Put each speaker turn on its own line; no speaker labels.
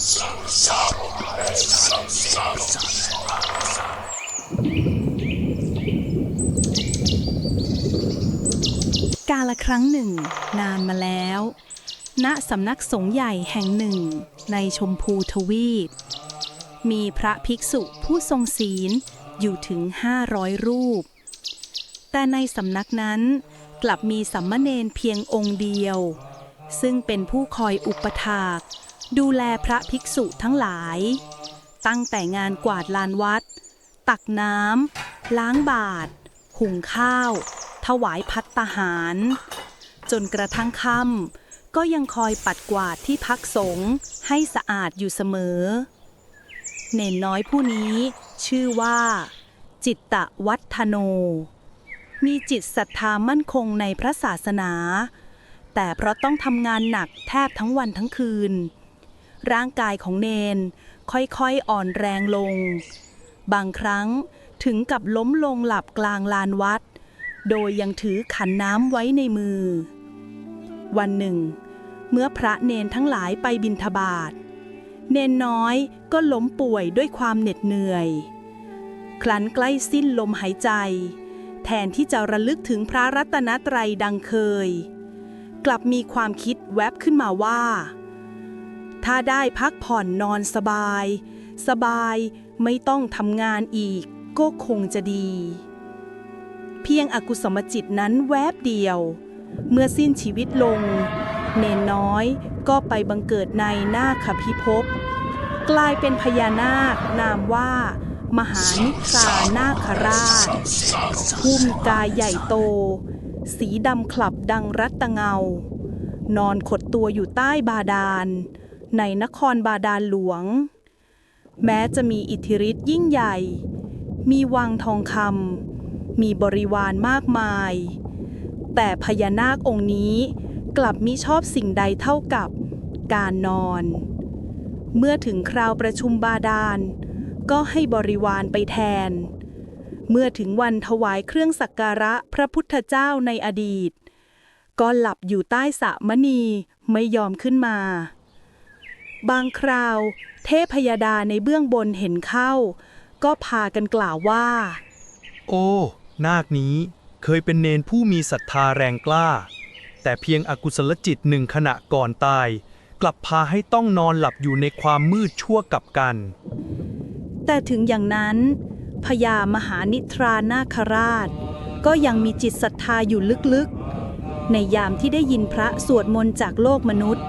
กาละครั้งหนึ่ง นานมาแล้ว ณสำนักสงฆ์ใหญ่แห่งหนึ่งในชมพูทวีป มีพระภิกษุผู้ทรงศีลอยู่ถึง 500 รูป แต่ในสำนักนั้นกลับมีสัมมเนนเพียงองค์เดียว ซึ่งเป็นผู้คอยอุปถาก ดูแลพระภิกษุทั้งหลาย ตั้งแต่งานกวาดลานวัด ตักน้ำล้างบาตรหุงข้าว ถวายพัตตาหาร จนกระทั่งค่ำก็ยังคอยปัดกวาดที่พักสงฆ์ให้สะอาดอยู่เสมอ เนนน้อยผู้นี้ชื่อว่า จิตตวัฒโน มีจิตศรัทธามั่นคงในพระศาสนา แต่เพราะต้องทำงานหนักแทบทั้งวันทั้งคืน ร่างกายของเนน ค่อยๆอ่อนแรงลง บางครั้งถึงกับล้มลงหลับกลางลานวัด โดยยังถือขันน้ำไว้ในมือ วันหนึ่ง เมื่อพระเนนทั้งหลายไปบิณฑบาตเนนน้อยก็ล้มป่วยด้วยความเหน็ดเหนื่อย ครั้นใกล้สิ้นลมหายใจ แทนที่จะระลึกถึงพระรัตนตรัยดังเคย กลับมีความคิดแวบขึ้นมาว่า ถ้าได้พักผ่อนนอนสบาย สบายไม่ต้องทำงานอีก ก็คงจะดี เพียงอกุศลจิตนั้นแวบเดียว เมื่อสิ้นชีวิตลง เนนน้อยก็ไปบังเกิดในนาคพิภพกลายเป็นพญานาคนามว่า มหานิทรานาคราชผู้มีกายใหญ่โต สีดำขลับดังรัตตเงา นอนขดตัวอยู่ใต้บาดาล ในนครบาดาลหลวง แม้จะมีอิทธิฤทธิ์ยิ่งใหญ่ มีวังทองคำมีบริวารมากมาย แต่พญานาคองค์นี้กลับมิชอบสิ่งใดเท่ากับการนอน เมื่อถึงคราวประชุมบาดาล ก็ให้บริวารไปแทน เมื่อถึงวันถวายเครื่องสักการะพระพุทธเจ้าในอดีต ก็หลับอยู่ใต้สระมณีไม่ยอมขึ้นมา บางคราว เทพยดาในเบื้องบนเห็นเข้า ก็พากันกล่าวว่า
โอ้ นาคนี้เคยเป็นเนนผู้มีศรัทธาแรงกล้า แต่เพียงอกุศลจิตหนึ่งขณะก่อนตาย กลับพาให้ต้องนอนหลับอยู่ในความมืดชั่วกับกัน
แต่ถึงอย่างนั้นพญามหานิทรานาคราช ก็ยังมีจิตศรัทธาอยู่ลึกๆ ในยามที่ได้ยินพระสวดมนต์จากโลกมนุษย์